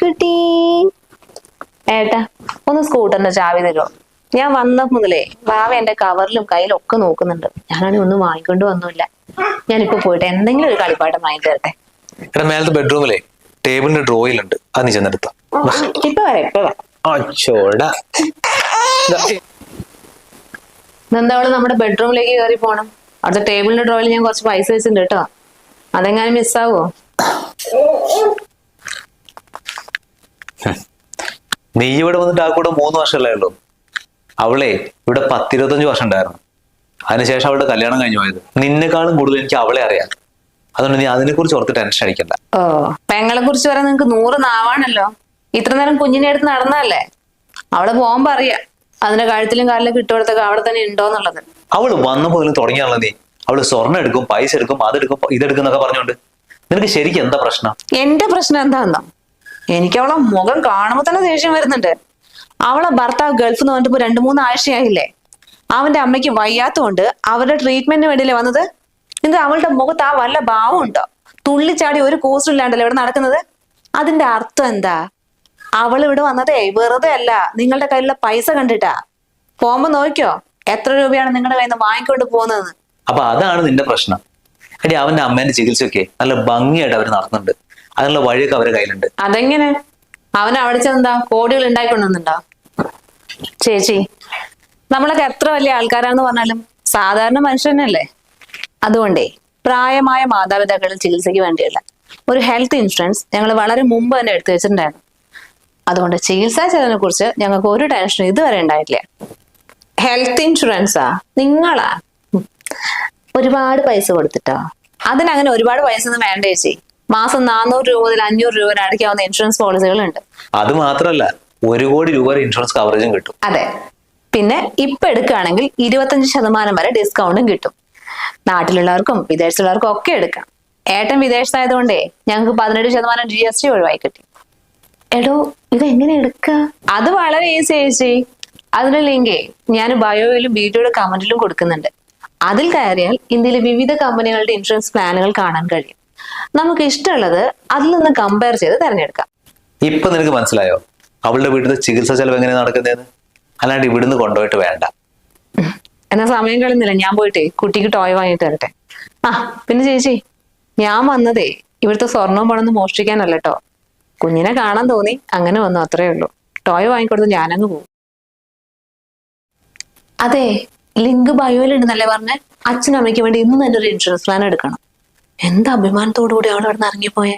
കിട്ടി ഏട്ടാ ഒന്ന് സ്കൂട്ടറിന്റെ ചാവി തരുമോ ഞാൻ വന്ന മുതലേ വാവ എന്റെ കവറിലും കയ്യിലും ഒക്കെ നോക്കുന്നുണ്ട്. ഞാനാണെങ്കിൽ ഒന്നും വാങ്ങിക്കൊണ്ട് വന്നില്ല. ഞാനിപ്പോ പോയിട്ട് എന്തെങ്കിലും ഒരു കളിപ്പാട്ടം വാങ്ങി തരട്ടെ. എടാ മേലത്തെ ബെഡ്റൂമിലെ ടേബിളിന്റെ ഡ്രോയിലുണ്ട്. അത് നീ ചെന്നെടുത്ത. ഇപ്പൊ വരാം ഇപ്പൊ വരാം. അച്ചോടാ. നമ്മുടെ ബെഡ്റൂമിലേക്ക് കയറി പോണം? അവിടുത്തെ ടേബിളിന്റെ ഡ്രോയിൽ ഞാൻ കുറച്ച് പൈസ വെച്ചിട്ടുണ്ട് കേട്ടോ. അതെങ്ങാനും മിസ്സാവോ നീ ഇവിടെ വന്നിട്ട് ആ കൂടെ മൂന്ന് വർഷമല്ലേ ഉള്ളൂ. അവളെ ഇവിടെ പത്തിരുപത്തഞ്ച് വർഷം ഉണ്ടായിരുന്നു. അതിനുശേഷം അവളുടെ കല്യാണം കഴിഞ്ഞു പോയത്. നിന്നെക്കാളും കൂടുതൽ എനിക്ക് അവളെ അറിയാം. അതുകൊണ്ട് നീ അതിനെ കുറിച്ച് ഓർത്ത് ടെൻഷൻ അടിക്കണ്ട. ഓ പെങ്ങളെ കുറിച്ച് പറയാൻ നിങ്ങക്ക് നൂറ് നാവാണല്ലോ. ഇത്ര നേരം കുഞ്ഞിനെ അടുത്ത് നടന്നല്ലേ അവളെ പോകുമ്പോ അറിയാം. അതിന്റെ കഴുത്തിലും കാലിലും കിട്ടുകൊടുത്തൊക്കെ അവിടെ തന്നെ ഉണ്ടോന്നുള്ളത്. അവൾ വന്ന പോലും തുടങ്ങിയാണല്ലോ നീ. അവൾ സ്വർണം എടുക്കും പൈസ എടുക്കും അതെടുക്കും ഇതെടുക്കും എന്നൊക്കെ പറഞ്ഞോണ്ട് നിനക്ക് ശരിക്കും എന്താ പ്രശ്നം? എന്റെ പ്രശ്നം എന്താണെന്നോ എനിക്ക് അവളെ മുഖം കാണുമ്പോ തന്നെ ദേഷ്യം വരുന്നുണ്ട്. അവളെ ഭർത്താവ് ഗൾഫിൽ നിന്ന് വന്നിട്ട് രണ്ടു മൂന്ന് ആഴ്ചയായില്ലേ? അവന്റെ അമ്മയ്ക്ക് വയ്യാത്തതുകൊണ്ട് അവരുടെ ട്രീറ്റ്മെന്റിന് വേണ്ടിയല്ലേ വന്നത്? എന്നിട്ട് അവളുടെ മുഖത്ത് ആ വല്ല ഭാവം ഉണ്ടോ? തുള്ളിച്ചാടി ഒരു കോസ്റ്റും ഇല്ലാണ്ടല്ലോ ഇവിടെ നടക്കുന്നത്? അതിന്റെ അർത്ഥം എന്താ? അവൾ ഇവിടെ വന്നതേ വെറുതെ അല്ല. നിങ്ങളുടെ കയ്യിലുള്ള പൈസ കണ്ടിട്ടാ. പോകുമ്പോ നോക്കിയോ? എത്ര രൂപയാണ് നിങ്ങളുടെ കയ്യിൽ നിന്ന് വാങ്ങിക്കൊണ്ട് പോകുന്നതെന്ന്? അപ്പൊ അതാണ് നിന്റെ പ്രശ്നം. എടി അവന്റെ അമ്മേന്റെ ചികിത്സയൊക്കെ നല്ല ഭംഗിയായിട്ട് അവർ നടത്തുന്നുണ്ട് അതിനുള്ള വഴിയൊക്കെ അവരുടെ കയ്യിലുണ്ട്. അതെങ്ങനെ? അവൻ അവിടെ ചെന്നെന്താ? കോടികൾ ഉണ്ടായിക്കൊണ്ടുവന്നുണ്ടോ? ചേച്ചി നമ്മളൊക്കെ എത്ര വലിയ ആൾക്കാരാന്ന് പറഞ്ഞാലും സാധാരണ മനുഷ്യനല്ലേ? അതുകൊണ്ടേ പ്രായമായ മാതാപിതാക്കളിൽ ചികിത്സയ്ക്ക് വേണ്ടിയുള്ള ഒരു ഹെൽത്ത് ഇൻഷുറൻസ് ഞങ്ങൾ വളരെ മുമ്പ് തന്നെ എടുത്തു വെച്ചിട്ടുണ്ടായിരുന്നു. അതുകൊണ്ട് ചികിത്സാ ചെലവിനെ കുറിച്ച് ഞങ്ങൾക്ക് ഒരു ടെൻഷനും ഇതുവരെ ഉണ്ടായിട്ടില്ല. ഹെൽത്ത് ഇൻഷുറൻസാ? നിങ്ങളാ. ഒരുപാട് പൈസ കൊടുത്തിട്ടോ? അതിനങ്ങനെ ഒരുപാട് പൈസ ഒന്നും വേണ്ട ചേച്ചി. മാസം നാനൂറ് രൂപ മുതൽ അഞ്ഞൂറ് രൂപ വരെ അടയ്ക്കാവുന്ന ഇൻഷുറൻസ് പോളിസികളുണ്ട് അത് മാത്രമല്ല ഒരു കോടി രൂപ ഇൻഷുറൻസ് കവറേജും കിട്ടും. അതെ. പിന്നെ ഇപ്പൊ എടുക്കുകയാണെങ്കിൽ ഇരുപത്തഞ്ച് ശതമാനം വരെ ഡിസ്കൗണ്ടും കിട്ടും. നാട്ടിലുള്ളവർക്കും വിദേശത്തുള്ളവർക്കും ഒക്കെ എടുക്കാം. ഏട്ടൻ വിദേശത്തായതുകൊണ്ടേ ഞങ്ങൾക്ക് പതിനെട്ട് ശതമാനം ജി എസ് ടി ഒഴിവായി കിട്ടി. എടോ ഇത് എങ്ങനെ എടുക്ക? അത് വളരെ ഈസി ചേച്ചി. അതിന്റെ ലിങ്കേ ഞാൻ ബയോയിലും വീഡിയോയുടെ കമന്റിലും കൊടുക്കുന്നുണ്ട്. അതിൽ കയറിയാൽ ഇന്ത്യയിലെ വിവിധ കമ്പനികളുടെ ഇൻഷുറൻസ് പ്ലാനുകൾ കാണാൻ കഴിയും. നമുക്ക് ഇഷ്ടമുള്ളത് അതിൽ നിന്ന് കമ്പയർ ചെയ്ത് തിരഞ്ഞെടുക്കാം. ഇപ്പൊ നിനക്ക് മനസ്സിലായോ? അവളുടെ വീട്ടിൽ ചികിത്സ ചെലവ് എങ്ങനെ നടക്കുന്നതെന്ന്? അല്ലാണ്ട് ഇവിടുന്ന് കൊണ്ടുപോയിട്ട് വേണ്ട. എന്നാ സമയം കളയുന്നില്ല ഞാൻ പോയിട്ടേ കുട്ടിക്ക് ടോയ് വാങ്ങിട്ട് തരട്ടെ ആ പിന്നെ ചേച്ചി ഞാൻ വന്നതേ ഇവിടുത്തെ സ്വർണവും പണമൊന്നും മോഷ്ടിക്കാനല്ല കേട്ടോ കുഞ്ഞിനെ കാണാൻ തോന്നി അങ്ങനെ വന്നു അത്രേ ഉള്ളൂ. ടോയ് വാങ്ങിക്കൊടുത്ത് ഞാനങ്ങ് പോകും. അതെ ലിങ്ക് ബയോയിലുണ്ടെന്നല്ലേ പറഞ്ഞ? അച്ഛനും അമ്മയ്ക്ക് വേണ്ടി ഇന്ന് തന്നെ ഒരു ഇൻഷുറൻസ് പ്ലാൻ എടുക്കണം. എന്ത് അഭിമാനത്തോടുകൂടി അവൾ അവിടെ നിന്ന് ഇറങ്ങിപ്പോയെ?